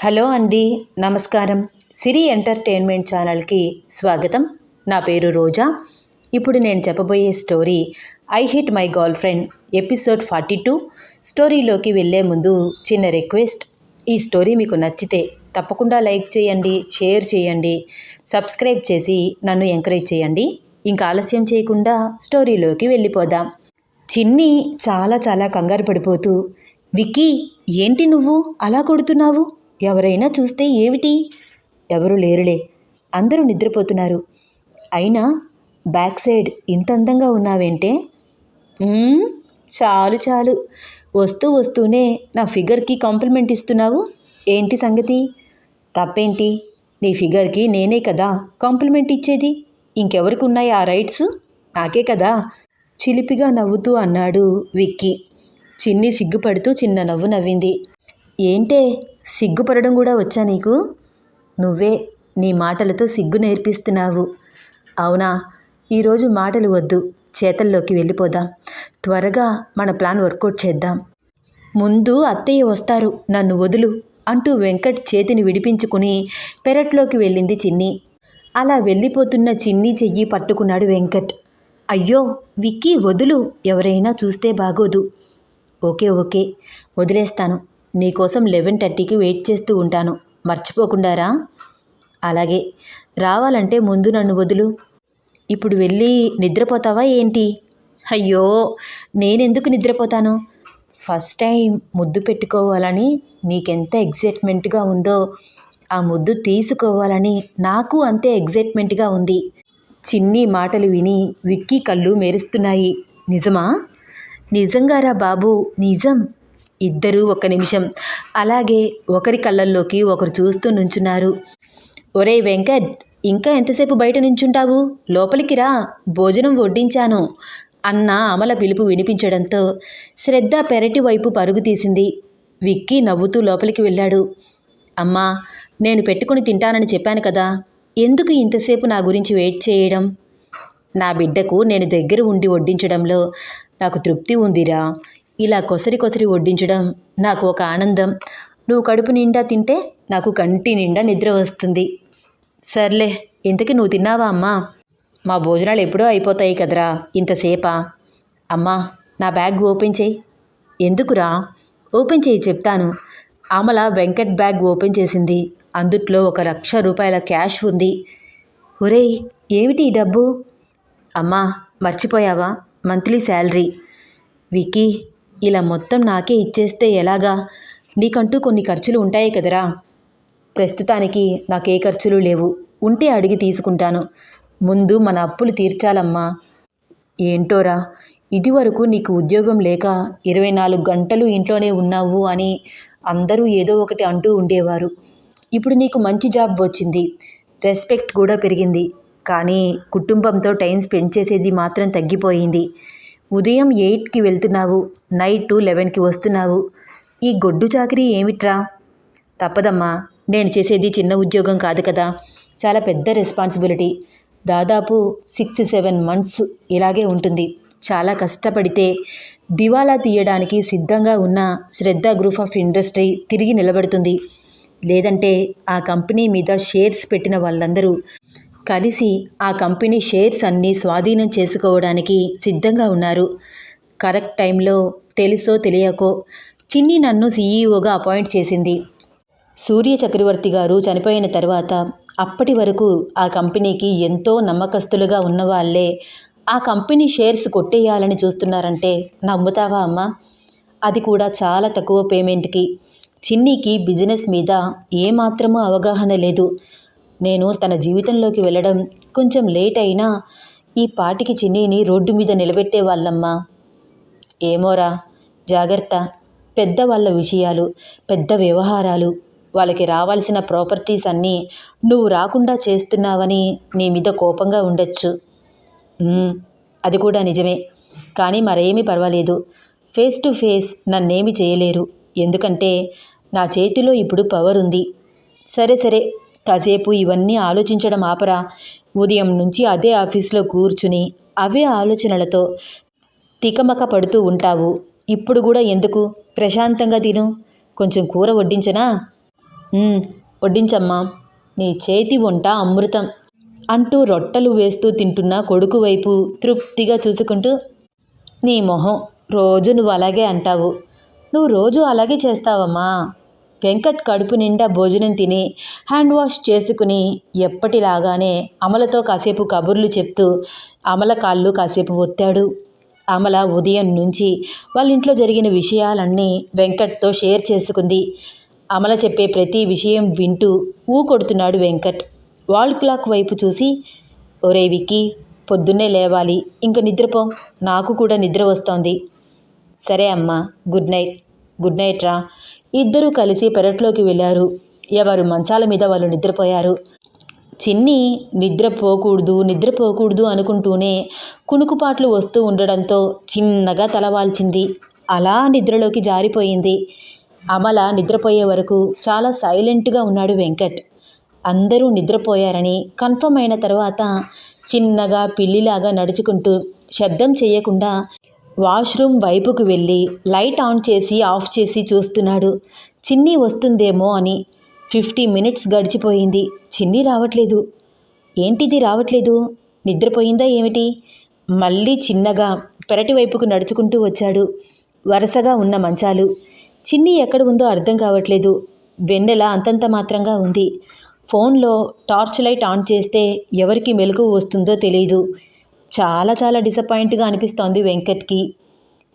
Hello అండి నమస్కారం. సిరి entertainment ఛానల్కి స్వాగతం. నా పేరు రోజా. ఇప్పుడు నేను చెప్పబోయే story I hit my girlfriend episode forty two. స్టోరీలోకి వెళ్ళే ముందు చిన్న రిక్వెస్ట్. ఈ స్టోరీ మీకు నచ్చితే తప్పకుండా లైక్ చేయండి షేర్ చేయండి సబ్స్క్రైబ్ చేసి నన్ను ఎంకరేజ్ చేయండి. ఇంకా ఆలస్యం చేయకుండా స్టోరీలోకి వెళ్ళిపోదాం. చిన్ని చాలా చాలా కంగారు పడిపోతూ విక్కీ ఏంటి నువ్వు? అలా కొడుతున్నావు? ఎవరైనా చూస్తే ఏమిటి? ఎవరు లేరులే. అందరూ నిద్రపోతున్నారు. అయినా బ్యాక్ సైడ్ ఇంత అందంగా ఉన్నావేంటే? చాలు చాలు. వస్తూ వస్తూనే నా ఫిగర్కి కాంప్లిమెంట్ ఇస్తున్నావు? ఏంటి సంగతి? తప్పేంటి? నీ ఫిగర్కి నేనే కదా కాంప్లిమెంట్ ఇచ్చేది. ఇంకెవరికి ఉన్నాయి ఆ రైట్స్? నాకే కదా. చిలిపిగా నవ్వుతూ అన్నాడు విక్కీ. చిన్ని సిగ్గుపడుతూ చిన్న నవ్వు నవ్వింది. ఏంటే సిగ్గుపడడం కూడా వచ్చా నీకు? నువ్వే నీ మాటలతో సిగ్గు నేర్పిస్తున్నావు. అవునా? ఈరోజు మాటలు వద్దు. చేతల్లోకి వెళ్ళిపోదాం. త్వరగా మన ప్లాన్ వర్కౌట్ చేద్దాం. ముందు అత్తయ్య వస్తారు. నన్ను వదులు అంటూ వెంకట్ చేతిని విడిపించుకుని పెరట్లోకి వెళ్ళింది చిన్ని. అలా వెళ్ళిపోతున్న చిన్ని చెయ్యి పట్టుకున్నాడు వెంకట్. అయ్యో విక్కీ వదులు. ఎవరైనా చూస్తే బాగోదు. Okay okay. వదిలేస్తాను. నీకోసం లెవెన్ థర్టీకి వెయిట్ చేస్తూ ఉంటాను. మర్చిపోకుండారా? అలాగే. రావాలంటే ముందు నన్ను వదులు. ఇప్పుడు వెళ్ళి నిద్రపోతావా ఏంటి? అయ్యో నేనెందుకు నిద్రపోతాను? ఫస్ట్ టైం ముద్దు పెట్టుకోవాలని నీకెంత ఎగ్జైట్మెంట్గా ఉందో ఆ ముద్దు తీసుకోవాలని నాకు అంతే ఎగ్జైట్మెంట్గా ఉంది. చిన్ని మాటలు విని విక్కీ కళ్ళు మెరుస్తున్నాయి. నిజమా? నిజంగారా బాబు? నిజం. ఇద్దరూ ఒక్క నిమిషం. అలాగే ఒకరి కళ్ళల్లోకి ఒకరు చూస్తూ నుంచున్నారు. ఒరే వెంకట్ ఇంకా ఎంతసేపు బయట నించుంటావు? లోపలికి రా భోజనం వడ్డించాను అన్న అమల పిలుపు వినిపించడంతో శ్రద్ధ పెరటి వైపు పరుగు తీసింది. విక్కీ నవ్వుతూ లోపలికి వెళ్ళాడు. అమ్మా నేను పెట్టుకుని తింటానని చెప్పాను కదా ఎందుకు ఇంతసేపు నా గురించి వెయిట్ చేయడం? నా బిడ్డకు నేను దగ్గర ఉండి వడ్డించడంలో నాకు తృప్తి ఉందిరా. ఇలా కొసరి కొసరి వడ్డించడం నాకు ఒక ఆనందం. నువ్వు కడుపు నిండా తింటే నాకు కంటి నిండా నిద్ర వస్తుంది. సర్లే ఇంతకీ నువ్వు తిన్నావా అమ్మా? మా భోజనాలు ఎప్పుడో అయిపోతాయి కదరా ఇంతసేపా అమ్మా నా బ్యాగ్ ఓపెన్ చేయి. ఎందుకురా? ఓపెన్ చేయి చెప్తాను. ఆమల వెంకట్ బ్యాగ్ ఓపెన్ చేసింది. అందుట్లో ఒక లక్ష రూపాయల క్యాష్ ఉంది. ఒరేయ్ ఏమిటి ఈ డబ్బు? అమ్మా మర్చిపోయావా? Monthly salary. వికీ ఇలా మొత్తం నాకే ఇచ్చేస్తే ఎలాగా? నీకంటూ కొన్ని ఖర్చులు ఉంటాయి కదరా? ప్రస్తుతానికి నాకు ఏ ఖర్చులు లేవు. ఉంటే అడిగి తీసుకుంటాను. ముందు మన అప్పులు తీర్చాలమ్మా. ఏంటోరా? ఇదివరకు నీకు ఉద్యోగం లేక ఇరవై నాలుగు గంటలు ఇంట్లోనే ఉన్నావు అని అందరూ ఏదో ఒకటి అంటూ ఉండేవారు. ఇప్పుడు నీకు మంచి జాబ్ వచ్చింది. రెస్పెక్ట్ కూడా పెరిగింది. కానీ కుటుంబంతో టైం స్పెండ్ చేసేది మాత్రం తగ్గిపోయింది. ఉదయం ఎయిట్కి వెళ్తున్నావు నైట్ లెవెన్కి వస్తున్నావు. ఈ గొడ్డు చాకరీ ఏమిట్రా? తప్పదమ్మా నేను చేసేది చిన్న ఉద్యోగం కాదు కదా. చాలా పెద్ద రెస్పాన్సిబిలిటీ. దాదాపు సిక్స్ సెవెన్ మంత్స్ ఇలాగే ఉంటుంది. చాలా కష్టపడితే దివాలా తీయడానికి సిద్ధంగా ఉన్న శ్రద్ధ గ్రూప్ ఆఫ్ ఇండస్ట్రీ తిరిగి నిలబడుతుంది. లేదంటే ఆ కంపెనీ మీద షేర్స్ పెట్టిన వాళ్ళందరూ కలిసి ఆ కంపెనీ షేర్స్ అన్నీ స్వాధీనం చేసుకోవడానికి సిద్ధంగా ఉన్నారు. కరెక్ట్ టైంలో తెలుసో తెలియకో చిన్ని నన్ను సీఈఓగా అపాయింట్ చేసింది. సూర్య చక్రవర్తి గారు చనిపోయిన తర్వాత అప్పటి వరకు ఆ కంపెనీకి ఎంతో నమ్మకస్తులుగా ఉన్నవాళ్ళే ఆ కంపెనీ షేర్స్ కొట్టేయాలని చూస్తున్నారంటే నమ్ముతావా అమ్మా? అది కూడా చాలా తక్కువ పేమెంట్కి. చిన్నీకి బిజినెస్ మీద ఏమాత్రమూ అవగాహన లేదు. నేను తన జీవితంలోకి వెళ్ళడం కొంచెం లేట్ అయినా ఈ పాటికి చిన్నీని రోడ్డు మీద నిలబెట్టే వాళ్ళమ్మా. ఏమోరా జాగ్రత్త. పెద్దవాళ్ళ విషయాలు పెద్ద వ్యవహారాలు వాళ్ళకి రావాల్సిన ప్రాపర్టీస్ అన్నీ నువ్వు రాకుండా చేస్తున్నావని నీ మీద కోపంగా ఉండొచ్చు. అది కూడా నిజమే. కానీ మరేమీ పర్వాలేదు. ఫేస్ టు ఫేస్ నన్నేమి చేయలేరు. ఎందుకంటే నా చేతిలో ఇప్పుడు పవర్ ఉంది. సరే సరే. కాసేపు ఇవన్నీ ఆలోచించడం ఆపరా. ఉదయం నుంచి అదే ఆఫీస్లో కూర్చుని అవే ఆలోచనలతో తికమక పడుతూ ఉంటావు. ఇప్పుడు కూడా ఎందుకు? ప్రశాంతంగా తిను. కొంచెం కూర వడ్డించనా? వడ్డించమ్మా. నీ చేతి వంట అమృతం అంటూ రొట్టెలు వేస్తూ తింటున్న కొడుకు వైపు తృప్తిగా చూసుకుంటూ నీ మొహం రోజు నువ్వు అలాగే అంటావు. నువ్వు రోజు అలాగే చేస్తావమ్మా. వెంకట్ కడుపు నిండా భోజనం తిని హ్యాండ్ వాష్ చేసుకుని ఎప్పటిలాగానే అమలతో కాసేపు కబుర్లు చెప్తూ అమల కాళ్ళు కాసేపు ఒత్తాడు. అమల ఉదయం నుంచి వాళ్ళ ఇంట్లో జరిగిన విషయాలన్నీ వెంకట్తో షేర్ చేసుకుంది. అమల చెప్పే ప్రతి విషయం వింటూ ఊ కొడుతున్నాడు వెంకట్. వాల్ క్లాక్ వైపు చూసి ఒరే విక్కీ పొద్దున్నే లేవాలి. ఇంక నిద్రపో. నాకు కూడా నిద్ర వస్తోంది. సరే అమ్మా గుడ్ నైట్. గుడ్ నైట్ రా. ఇద్దరూ కలిసి పెరట్లోకి వెళ్ళారు. ఎవరు మంచాల మీద వాళ్ళు నిద్రపోయారు. చిన్ని నిద్రపోకూడదు నిద్రపోకూడదు అనుకుంటూనే కునుకుపాట్లు వస్తూ ఉండడంతో చిన్నగా తలవాల్చింది. అలా నిద్రలోకి జారిపోయింది. అమల నిద్రపోయే వరకు చాలా సైలెంట్గా ఉన్నాడు వెంకట్. అందరూ నిద్రపోయారని కన్ఫర్మ్ అయిన తర్వాత చిన్నగా పిల్లిలాగా నడుచుకుంటూ శబ్దం చేయకుండా వాష్రూమ్ వైపుకు వెళ్ళి లైట్ ఆన్ చేసి ఆఫ్ చేసి చూస్తున్నాడు. చిన్ని వస్తుందేమో అని ఫిఫ్టీ మినిట్స్ గడిచిపోయింది. చిన్ని రావట్లేదు. ఏంటిది రావట్లేదు? నిద్రపోయిందా ఏమిటి? మళ్ళీ చిన్నగా పెరటి వైపుకు నడుచుకుంటూ వచ్చాడు. వరుసగా ఉన్న మంచాలు. చిన్ని ఎక్కడ ఉందో అర్థం కావట్లేదు. వెన్నెల అంతంత మాత్రంగా ఉంది. ఫోన్లో టార్చ్ లైట్ ఆన్ చేస్తే ఎవరికి మెలకు వస్తుందో తెలియదు చాలా చాలా డిసప్పాయింట్గా అనిపిస్తోంది వెంకట్కి.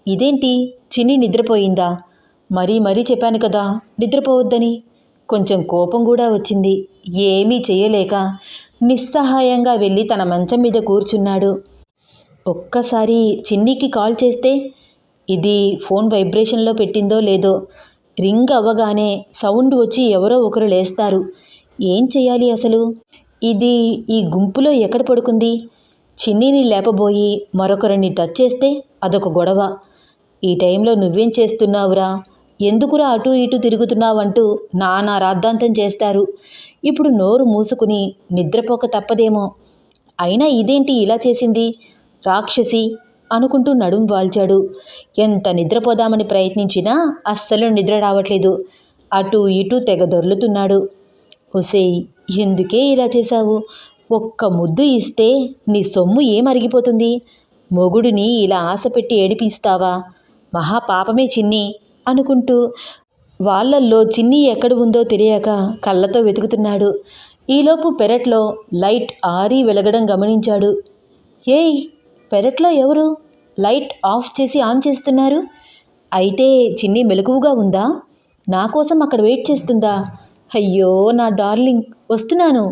ఇదేంటి? చిన్ని నిద్రపోయిందా? మరీ మరీ చెప్పాను కదా నిద్రపోవద్దని. కొంచెం కోపం కూడా వచ్చింది. ఏమీ చేయలేక నిస్సహాయంగా వెళ్ళి తన మంచం మీద కూర్చున్నాడు. ఒక్కసారి చిన్నికి కాల్ చేస్తే ఇది ఫోన్ వైబ్రేషన్లో పెట్టిందో లేదో రింగ్ అవ్వగానే సౌండ్ వచ్చి ఎవరో ఒకరు లేస్తారు. ఏం చేయాలి అసలు? ఇది ఈ గుంపులో ఎక్కడ పడుకుంది? చిన్నిని లేపబోయి మరొకరిని టచ్ చేస్తే అదొక గొడవ. ఈ టైంలో నువ్వేం చేస్తున్నావురా? ఎందుకురా అటు ఇటు తిరుగుతున్నావంటూ నానా రాద్ధాంతం చేస్తారు. ఇప్పుడు నోరు మూసుకుని నిద్రపోక తప్పదేమో. అయినా ఇదేంటి ఇలా చేసింది? రాక్షసి! అనుకుంటూ నడుం వాల్చాడు. ఎంత నిద్రపోదామని ప్రయత్నించినా అస్సలు నిద్ర రావట్లేదు. అటు ఇటు తెగ దొర్లుతున్నాడు. ఒసేయ్ ఎందుకే ఇలా చేశావు? ఒక్క ముద్దు ఇస్తే నీ సొమ్ము ఏం అరిగిపోతుంది మొగుడిని ఇలా ఆశపెట్టి ఏడిపిస్తావా? మహా పాపమే చిన్ని అనుకుంటూ వాళ్ళల్లో చిన్ని ఎక్కడ ఉందో తెలియక కళ్ళతో వెతుకుతున్నాడు. ఈలోపు పెరట్లో లైట్ ఆరి వెలగడం గమనించాడు. ఏయ్ పెరట్లో ఎవరు? లైట్ ఆఫ్ చేసి ఆన్ చేస్తున్నారు? అయితే చిన్ని మెలకువగా ఉందా? నా కోసం అక్కడ వెయిట్ చేస్తుందా? అయ్యో నా డార్లింగ్ వస్తున్నాను.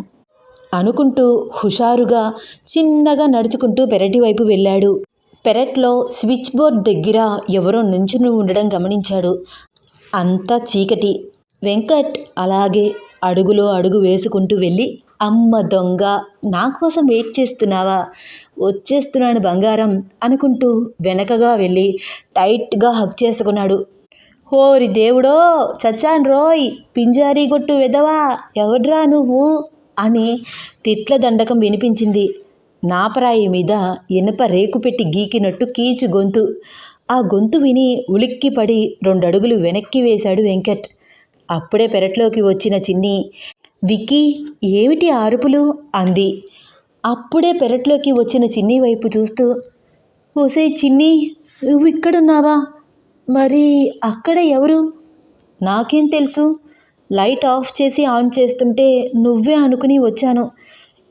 అనుకుంటూ హుషారుగా చిన్నగా నడుచుకుంటూ పెరటి వైపు వెళ్ళాడు. పెరట్లో స్విచ్ బోర్డ్ దగ్గర ఎవరో నుంచుని ఉండడం గమనించాడు. అంతా చీకటి. వెంకట్ అలాగే అడుగులో అడుగు వేసుకుంటూ వెళ్ళి అమ్మ దొంగ నా కోసం వెయిట్ చేస్తున్నావా? వచ్చేస్తున్నాను బంగారం అనుకుంటూ వెనకగా వెళ్ళి టైట్గా హక్ చేసుకున్నాడు. ఓరి దేవుడో చచ్చాన్ రోయ్ పింజారీ కొట్టు వెదవా ఎవడ్రా నువ్వు? అని తిట్ల దండకం వినిపించింది. నాపరాయి మీద ఇనుప రేకు పెట్టి గీకినట్టు కీచు గొంతు. ఆ గొంతు విని ఉలిక్కిపడి రెండడుగులు వెనక్కి వేశాడు వెంకట్. అప్పుడే పెరట్లోకి వచ్చిన చిన్ని విక్కీ ఏమిటి ఆరుపులు అరుపులు? అంది. అప్పుడే పెరట్లోకి వచ్చిన చిన్ని వైపు చూస్తూ ఓసే చిన్ని నువ్వు ఇక్కడున్నావా? మరి అక్కడ ఎవరు? నాకేం తెలుసు? లైట్ ఆఫ్ చేసి ఆన్ చేస్తుంటే నువ్వే అనుకుని వచ్చాను.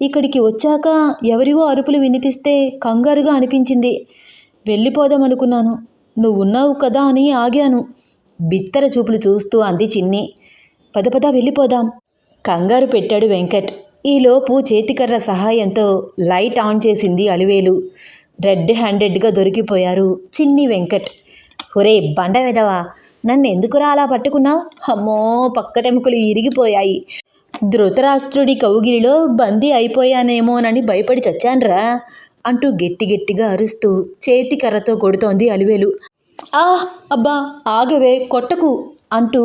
ఇక్కడికి వచ్చాక ఎవరివో అరుపులు వినిపిస్తే కంగారుగా అనిపించింది. వెళ్ళిపోదాం అనుకున్నాను నువ్వు ఉన్నావు కదా అని ఆగాను. బిత్తర చూపులు చూస్తూ అంది చిన్ని. పద పద వెళ్ళిపోదాం. కంగారు పెట్టాడు వెంకట్. ఈలోపు చేతికర్ర సహాయంతో లైట్ ఆన్ చేసింది అలివేలు. రెడ్ హ్యాండెడ్గా దొరికిపోయారు చిన్ని వెంకట్. ఒరే బండ వెదవా? నన్ను ఎందుకురా అలా పట్టుకున్నావు? అమ్మో పక్కటెముకలు ఇరిగిపోయాయి. ధృతరాష్ట్రుడి కౌగిలిలో బందీ అయిపోయానేమోనని భయపడి చచ్చాన్రా అంటూ గట్టి గట్టిగా అరుస్తూ చేతి కర్రతో కొడుతోంది అలివేలు. ఆ అబ్బా ఆగవే కొట్టకు అంటూ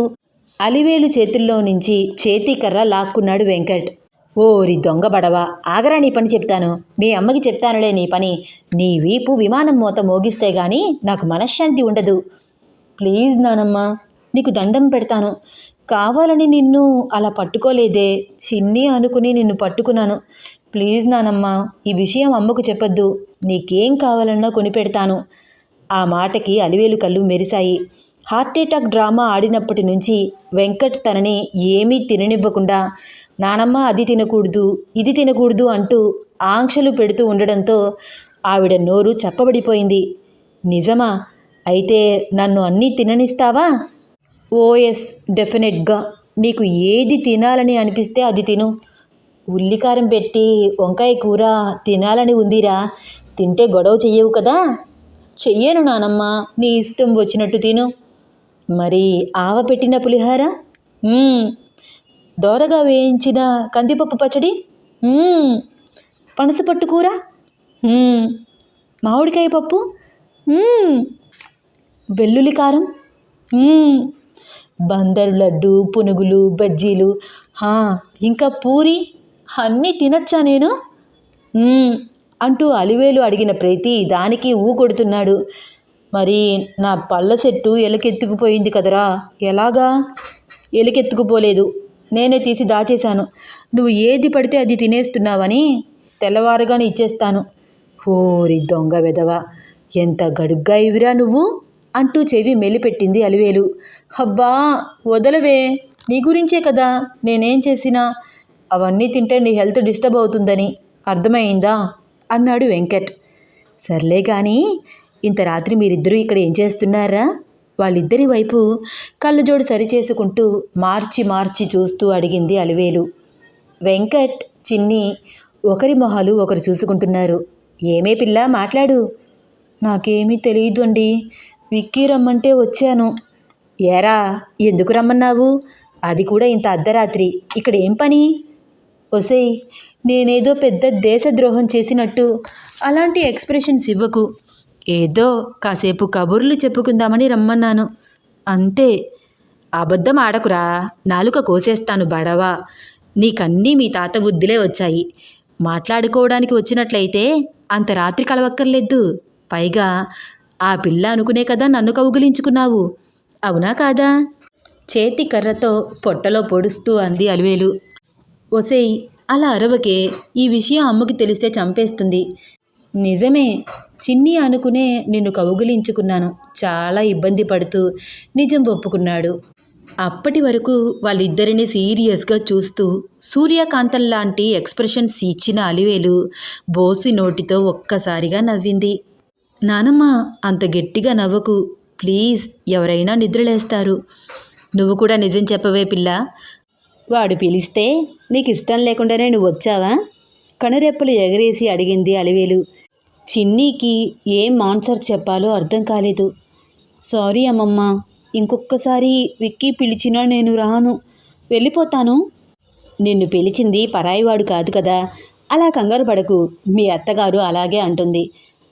అలివేలు చేతుల్లో నుంచి చేతి కర్ర లాక్కున్నాడు వెంకట్. ఓరి దొంగ బడవా ఆగరా నీ పని చెప్తాను. మీ అమ్మకి చెప్తానులే నీ పని. నీ వీపు విమానం మూత మోగిస్తే గాని నాకు మనశ్శాంతి ఉండదు. ప్లీజ్ నానమ్మ నీకు దండం పెడతాను. కావాలని నిన్ను అలా పట్టుకోలేదే. చిన్ని అనుకుని నిన్ను పట్టుకున్నాను. ప్లీజ్ నానమ్మ ఈ విషయం అమ్మకు చెప్పొద్దు. నీకేం కావాలన్నా కొనిపెడతాను. ఆ మాటకి అలివేలు కళ్ళు మెరిశాయి. హార్ట్ అటాక్ డ్రామా ఆడినప్పటి నుంచి వెంకట్ తనని ఏమీ తిననివ్వకుండా నానమ్మ అది తినకూడదు ఇది తినకూడదు అంటూ ఆంక్షలు పెడుతూ ఉండడంతో ఆవిడ నోరు చప్పబడిపోయింది. నిజమా? అయితే నన్ను అన్నీ తిననిస్తావా? ఓఎస్ డెఫినెట్గా. నీకు ఏది తినాలని అనిపిస్తే అది తిను. ఉల్లికారం పెట్టి వంకాయ కూర తినాలని ఉందిరా. తింటే గొడవ చెయ్యవు కదా? చెయ్యను నానమ్మ. నీ ఇష్టం వచ్చినట్టు తిను. మరి ఆవ పెట్టిన పులిహార? దోరగా వేయించిన కందిపప్పు పచ్చడి? పనసపట్టు కూర? మామిడికాయ పప్పు? వెల్లుల్లి కారం? బందరు లడ్డు పునుగులు బజ్జీలు. ఇంకా పూరి? అన్నీ తినచ్చా నేను? అంటూ అలివేలు అడిగిన ప్రతి దానికి ఊ కొడుతున్నాడు. మరి నా పళ్ళ చెట్టు ఎలకెత్తుకుపోయింది కదరా? ఎలాగా? ఎలకెత్తుకుపోలేదు. నేనే తీసి దాచేశాను. నువ్వు ఏది పడితే అది తినేస్తున్నావని తెల్లవారుగానే ఇచ్చేస్తాను. ఓరి దొంగ వెదవ ఎంత గడుగ్గా ఇవిరా నువ్వు? అంటూ చెవి మెలిపెట్టింది అలివేలు. హబ్బా వదలవే. నీ గురించే కదా నేనేం చేసినా? అవన్నీ తింటే నీ హెల్త్ డిస్టర్బ్ అవుతుందని. అర్థమైందా? అన్నాడు వెంకట్. సర్లే కానీ ఇంత రాత్రి మీరిద్దరూ ఇక్కడ ఏం చేస్తున్నారా? వాళ్ళిద్దరి వైపు కళ్ళజోడు సరిచేసుకుంటూ మార్చి మార్చి చూస్తూ అడిగింది అలివేలు. వెంకట్ చిన్ని ఒకరి మొహాలు ఒకరు చూసుకుంటున్నారు. ఏమే పిల్ల మాట్లాడు. నాకేమీ తెలియదు అండి విక్కీ రమ్మంటే వచ్చాను. ఏరా ఎందుకు రమ్మన్నావు? అది కూడా ఇంత అర్ధరాత్రి. ఇక్కడ ఏం పని? ఒసేయ్ నేనేదో పెద్ద దేశద్రోహం చేసినట్టు. అలాంటి ఎక్స్ప్రెషన్స్ ఇవ్వకు. ఏదో కాసేపు కబుర్లు చెప్పుకుందామని రమ్మన్నాను. అంతే. అబద్ధం ఆడకురా. నాలుక కోసేస్తాను బడవా. నీకన్నీ మీ తాత బుద్ధిలే వచ్చాయి. మాట్లాడుకోవడానికి వచ్చినట్లయితే అంత రాత్రి కలవక్కర్లేదు. పైగా ఆ పిల్ల అనుకునే కదా నన్ను కౌగిలించుకున్నావు. అవునా కాదా? చేతి కర్రతో పొట్టలో పొడుస్తూ అంది అలివేలు. ఒసేయ్ అలా అరవకే ఈ విషయం అమ్మకి తెలిస్తే చంపేస్తుంది. నిజమే చిన్ని అనుకునే నిన్ను కౌగిలించుకున్నాను. చాలా ఇబ్బంది పడుతూ నిజం ఒప్పుకున్నాడు. అప్పటి వరకు వాళ్ళిద్దరిని సీరియస్గా చూస్తూ సూర్యకాంతం లాంటి ఎక్స్ప్రెషన్స్ ఇచ్చిన అలివేలు బోసి నోటితో ఒక్కసారిగా నవ్వింది. నానమ్మ అంత గట్టిగా నవ్వకు. ప్లీజ్ ఎవరైనా నిద్రలేస్తారు. నువ్వు కూడా నిజం చెప్పవే పిల్ల. వాడు పిలిస్తే నీకు ఇష్టం లేకుండానే నువ్వు వచ్చావా కనురెప్పలు ఎగరేసి అడిగింది అలివేలు. చిన్నీకి ఏం ఆన్సర్ చెప్పాలో అర్థం కాలేదు. సారీ అమ్మమ్మ ఇంకొకసారి విక్కీ పిలిచినా నేను రాను. వెళ్ళిపోతాను. నిన్ను పిలిచింది పరాయివాడు కాదు కదా. అలా కంగారు పడకు మీ అత్తగారు అలాగే అంటుంది.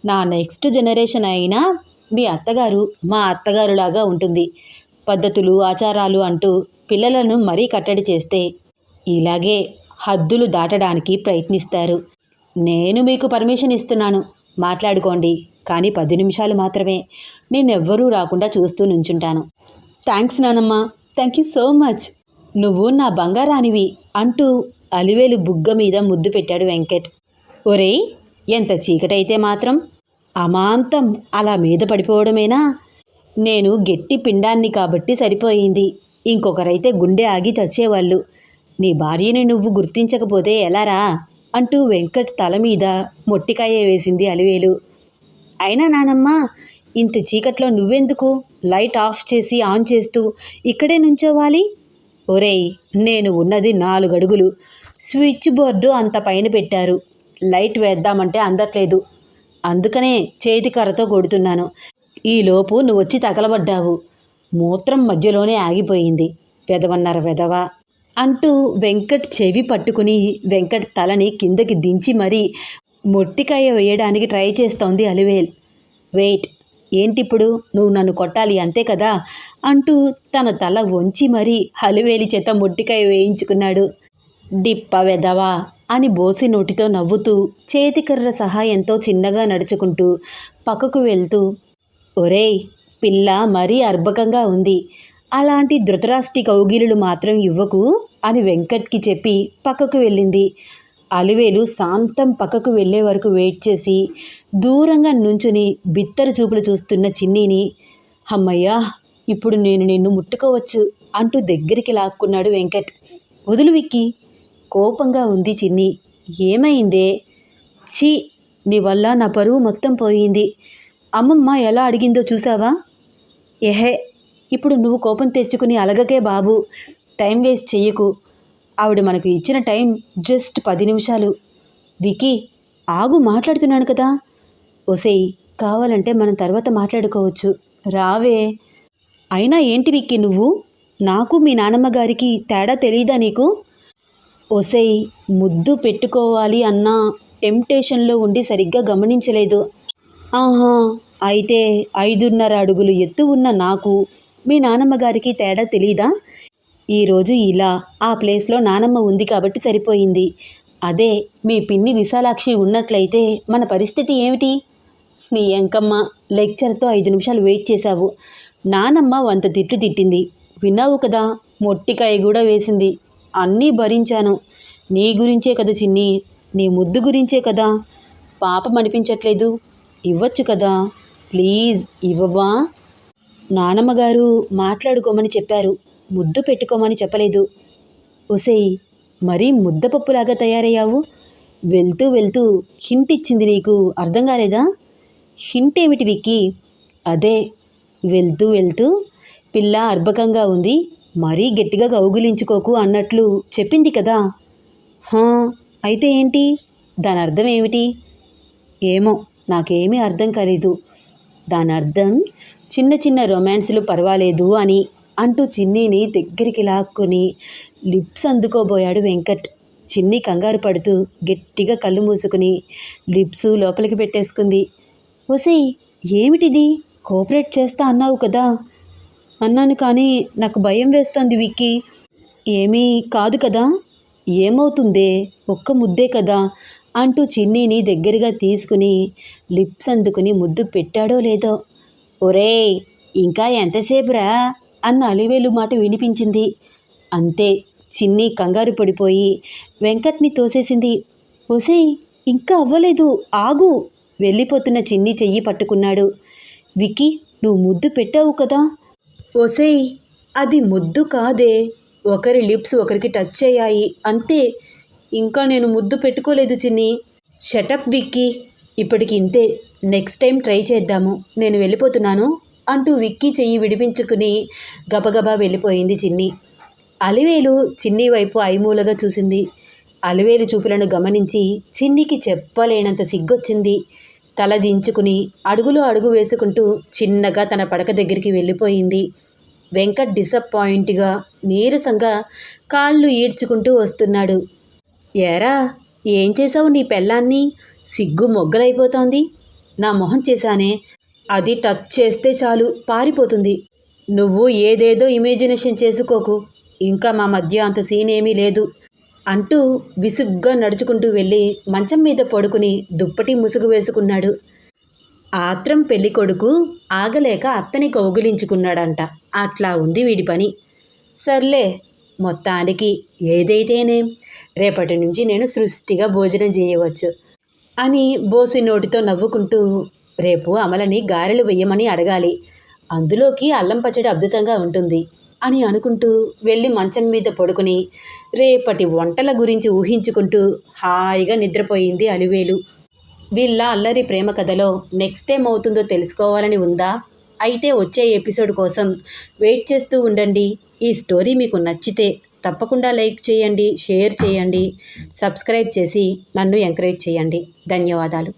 నా నెక్స్ట్ జనరేషన్ అయినా మీ అత్తగారు మా అత్తగారులాగా ఉంటుంది. పద్ధతులు ఆచారాలు అంటూ పిల్లలను మరీ కట్టడి చేస్తే ఇలాగే హద్దులు దాటడానికి ప్రయత్నిస్తారు. నేను మీకు పర్మిషన్ ఇస్తున్నాను. మాట్లాడుకోండి. కానీ పది నిమిషాలు మాత్రమే. నేనెవ్వరూ రాకుండా చూస్తూ నుంచుంటాను. థ్యాంక్స్ నానమ్మ. Thank you so much. నువ్వు నా బంగారానివి అంటూ అలివేలు బుగ్గ మీద ముద్దు పెట్టాడు వెంకట్. ఒరేయ్ ఎంత చీకటైతే మాత్రం అమాంతం అలా మీద పడిపోవడమేనా? నేను గట్టి పిండాన్ని కాబట్టి సరిపోయింది. ఇంకొకరైతే గుండె ఆగి చచ్చేవాళ్ళు. నీ భార్యని నువ్వు గుర్తించకపోతే ఎలారా? అంటూ వెంకట్ తల మీద మొట్టికాయ వేసింది అలివేలు. అయినా నానమ్మ ఇంత చీకట్లో నువ్వెందుకు? లైట్ ఆఫ్ చేసి ఆన్ చేస్తూ ఇక్కడే నుంచోవాలి? ఒరేయ్ నేను ఉన్నది నాలుగు అడుగులు స్విచ్ బోర్డు అంత పైన పెట్టారు. లైట్ వేద్దామంటే అందట్లేదు. అందుకనే చేతి కర్రతో కొడుతున్నాను. ఈలోపు నువ్వు వచ్చి తగలబడ్డావు. మూత్రం మధ్యలోనే ఆగిపోయింది. వెదవన్నారు వెదవ? అంటూ వెంకట్ చెవి పట్టుకుని వెంకట్ తలని కిందకి దించి మరీ మొట్టికాయ వేయడానికి ట్రై చేస్తోంది అలివేల్. వెయిట్ ఏంటిప్పుడు? నువ్వు నన్ను కొట్టాలి అంతే కదా? అంటూ తన తల వంచి మరీ హలివేలి చేత మొట్టికాయ వేయించుకున్నాడు. డిప్ప వెదవా? అని బోసి నోటితో నవ్వుతూ చేతికర్ర సహాయంతో చిన్నగా నడుచుకుంటూ పక్కకు వెళ్తూ ఒరేయ్ పిల్ల మరీ అర్భకంగా ఉంది. అలాంటి ధృతరాష్టి కౌగిలులు మాత్రం ఇవ్వకు అని వెంకట్కి చెప్పి పక్కకు వెళ్ళింది. అలివేలు శాంతం పక్కకు వెళ్ళే వరకు వెయిట్ చేసి దూరంగా నుంచుని బిత్తర చూపులు చూస్తున్న చిన్నీని అమ్మయ్యా ఇప్పుడు నేను నిన్ను ముట్టుకోవచ్చు అంటూ దగ్గరికి లాక్కున్నాడు వెంకట్. వదులు విక్కి కోపంగా ఉంది చిన్ని. ఏమైందే? ఛీ! నీ వల్ల నా పరువు మొత్తం పోయింది. అమ్మమ్మ ఎలా అడిగిందో చూసావా ఎహే! ఇప్పుడు నువ్వు కోపం తెచ్చుకుని అలగకే బాబు. టైం వేస్ట్ చెయ్యకు. ఆవిడ మనకు ఇచ్చిన టైం జస్ట్ పది నిమిషాలు. వికీ ఆగు మాట్లాడుతున్నాను కదా. ఒసేయ్ కావాలంటే మనం తర్వాత మాట్లాడుకోవచ్చు. రావే. అయినా ఏంటి విక్కీ నువ్వు? నాకు మీ నానమ్మ గారికి తేడా తెలియదా నీకు? ఒసేయ్ ముద్దు పెట్టుకోవాలి అన్న టెంప్టేషన్లో ఉండి సరిగ్గా గమనించలేదు. ఆహా అయితే ఐదున్నర అడుగులు ఎత్తు ఉన్న నాకు మీ నానమ్మ గారికి తేడా తెలీదా? ఈరోజు ఇలా ఆ ప్లేస్లో నానమ్మ ఉంది కాబట్టి సరిపోయింది. అదే మీ పిన్ని విశాలాక్షి ఉన్నట్లయితే మన పరిస్థితి ఏమిటి? నీ ఎంకమ్మ లెక్చర్తో ఐదు నిమిషాలు వెయిట్ చేశావు. నానమ్మ వంత తిట్లు తిట్టింది. విన్నావు కదా మొట్టికాయ కూడా వేసింది. అన్నీ భరించాను. నీ గురించే కదా చిన్ని నీ ముద్దు గురించే కదా. పాపం అనిపించట్లేదు. ఇవ్వచ్చు కదా. ప్లీజ్ ఇవ్వవా? నానమ్మగారు మాట్లాడుకోమని చెప్పారు. ముద్దు పెట్టుకోమని చెప్పలేదు. ఒసేయ్ మరీ ముద్దపప్పులాగా తయారయ్యావు? వెళ్తూ వెళ్తూ హింట్ ఇచ్చింది నీకు అర్థం కాలేదా? హింట్ ఏమిటి విక్కీ? అదే వెళ్తూ వెళ్తూ పిల్ల అర్భకంగా ఉంది. మరీ గట్టిగా కౌగులించుకోకు అన్నట్లు చెప్పింది కదా. హా అయితే ఏంటి? దాని అర్థం ఏమిటి? ఏమో నాకేమీ అర్థం కాలేదు. దాని అర్థం చిన్న చిన్న రొమాన్స్లు పర్వాలేదు అని అంటూ చిన్నీని దగ్గరికి లాక్కొని లిప్స్ అందుకోబోయాడు వెంకట్. చిన్ని కంగారు పడుతూ గట్టిగా కళ్ళు మూసుకుని లిప్స్ లోపలికి పెట్టేసుకుంది. ఒసై ఏమిటిది? కోఆపరేట్ చేస్తా అన్నావు కదా. అన్నాను కానీ నాకు భయం వేస్తోంది విక్కీ. ఏమీ కాదు కదా? ఏమవుతుందే? ఒక్క ముద్దే కదా? అంటూ చిన్నీని దగ్గరగా తీసుకుని లిప్స్ అందుకుని ముద్దు పెట్టాడో లేదో. ఒరేయ్ ఇంకా ఎంతసేపురా? అన్న అలివేలు మాట వినిపించింది. అంతే చిన్ని కంగారు పడిపోయి వెంకట్ని తోసేసింది. ఒసేయ్ ఇంకా అవ్వలేదు ఆగు! వెళ్ళిపోతున్న చిన్ని చెయ్యి పట్టుకున్నాడు. విక్కీ నువ్వు ముద్దు పెట్టావు కదా? ఒసేయ్ అది ముద్దు కాదే. ఒకరి లిప్స్ ఒకరికి టచ్ అయ్యాయి. అంతే. ఇంకా నేను ముద్దు పెట్టుకోలేదు చిన్ని. షటప్ విక్కీ ఇప్పటికి ఇంతే. నెక్స్ట్ టైం ట్రై చేద్దాము. నేను వెళ్ళిపోతున్నాను అంటూ విక్కీ చెయ్యి విడిపించుకుని గబగబా వెళ్ళిపోయింది చిన్ని. అలివేలు చిన్ని వైపు ఐమూలగా చూసింది. అలివేలు చూపులను గమనించి చిన్నికి చెప్పలేనంత సిగ్గొచ్చింది. తల దించుకుని అడుగులో అడుగు వేసుకుంటూ చిన్నగా తన పడక దగ్గరికి వెళ్ళిపోయింది. వెంకట్ డిసప్పాయింట్గా నీరసంగా కాళ్ళు ఈడ్చుకుంటూ వస్తున్నాడు. ఏరా ఏం చేసావు నీ పెళ్ళాన్ని? సిగ్గు మొగ్గలైపోతోంది. నా మొహం చేశానే. అది టచ్ చేస్తే చాలు పారిపోతుంది. నువ్వు ఏదేదో ఇమేజినేషన్ చేసుకోకు. ఇంకా మా మధ్య అంత సీన్ ఏమీ లేదు. అంటూ విసుగ్గా నడుచుకుంటూ వెళ్ళి మంచం మీద పడుకుని దుప్పటి ముసుగు వేసుకున్నాడు. ఆత్రం పెళ్ళి కొడుకు ఆగలేక అత్తని కౌగిలించుకున్నాడంట. అట్లా ఉంది వీడి పని. సర్లే మొత్తానికి ఏదైతేనే రేపటి నుంచి నేను సృష్టిగా భోజనం చేయవచ్చు అని బోసి నోటితో నవ్వుకుంటూ రేపు అమలని గారెలు వెయ్యమని అడగాలి. అందులోకి అల్లం పచ్చడి అద్భుతంగా ఉంటుంది. అని అనుకుంటూ వెళ్ళి మంచం మీద పడుకుని రేపటి వంటల గురించి ఊహించుకుంటూ హాయిగా నిద్రపోయింది అలివేలు. వీళ్ళ అల్లరి ప్రేమ కథలో నెక్స్ట్ టైం అవుతుందో తెలుసుకోవాలని ఉందా? అయితే వచ్చే ఎపిసోడ్ కోసం వెయిట్ చేస్తూ ఉండండి. ఈ స్టోరీ మీకు నచ్చితే తప్పకుండా లైక్ చేయండి షేర్ చేయండి సబ్స్క్రైబ్ చేసి నన్ను ఎంకరేజ్ చేయండి. ధన్యవాదాలు.